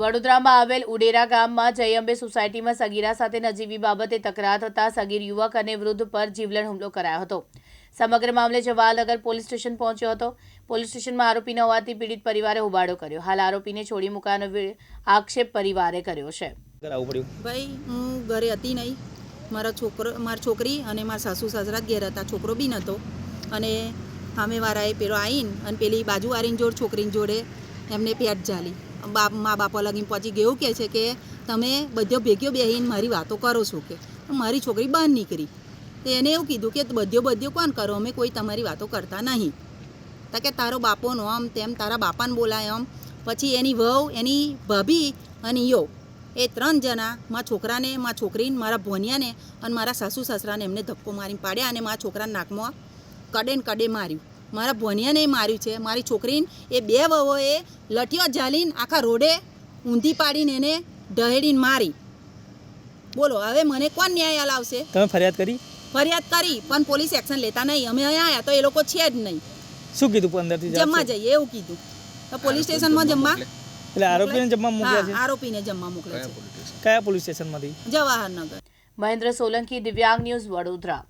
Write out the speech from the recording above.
વડોદરામાં આવેલ ઉડેરા ગામમાં જયંબે સોસાયટીમાં સગીરા સાથે નજીવી બાબતે તકરાર થતા સગીર યુવક અને વૃદ્ધ પર જીવલેણ હુમલો કરાયો હતો. સમગ્ર મામલે જવાહરનગર પોલીસ સ્ટેશન પહોંચ્યો હતો. પોલીસ સ્ટેશનમાં આરોપી ન હોવાથી પીડિત પરિવારે હોબાળો કર્યો. હાલ આરોપીને છોડી મૂકવાનો આક્ષેપ પરિવારે કર્યો છે. ભાઈ હું ઘરે હતી નહીં. મારા છોકરો મારી છોકરી અને મારા સાસુ સાસરા ઘેર હતા. છોકરો બી નહોતો. અને સામેવાળાએ પેલો આવીને અને પેલી બાજુ આરીન જોડ છોકરીની જોડે એમને પેટ જાલી બાપ, મા બાપા લગીને પહોંચી ગયું કે છે કે તમે બધો ભેગ્યો બેહીને મારી વાતો કરો છો કે. મારી છોકરી બહાર નીકળી. તો એને એવું કીધું કે બધ્યો બધ્યો કોણ કરો? અમે કોઈ તમારી વાતો કરતા નહીં. તો કે તારો બાપોનો આમ તેમ, તારા બાપાને બોલાય આમ. પછી એની વહુ, એની ભાભી અને યો એ ત્રણ જણા મારા છોકરાને મારા છોકરીને, મારા ભોનિયાને અને મારા સાસુ, સસરાને એમને ધક્કો મારીને પાડ્યા અને મારા છોકરાના નાકમાં કડે ને કડે માર્યું. મારા ભોનિયાને માર્યું છે. મારી છોકરીને એ બે વહુએ લઠીઓ ઝાલીને આખા રોડે ઊંધી પાડીને એને ઢહેડીને મારી. બોલો હવે મને કોણ ન્યાય લાવશે તમે ફરિયાદ કરી? ફરિયાદ કરી પણ પોલીસ એક્શન લેતા નહીં. અમે અહીંયા આવ્યા તો એ લોકો છે જ નહીં. શું કીધું પંદરથી જમવા જઈએ એવું કીધું. તો પોલીસ સ્ટેશનમાં જમવા એટલે આરોપીને જમવા મોકલ્યા છે? આરોપીને જમવા મોકલે છે. કયા પોલીસ સ્ટેશનમાંથી? જવાહરનગર. મહેન્દ્ર સોલંકી દિવ્યાંગ ન્યૂઝ વડોદરા.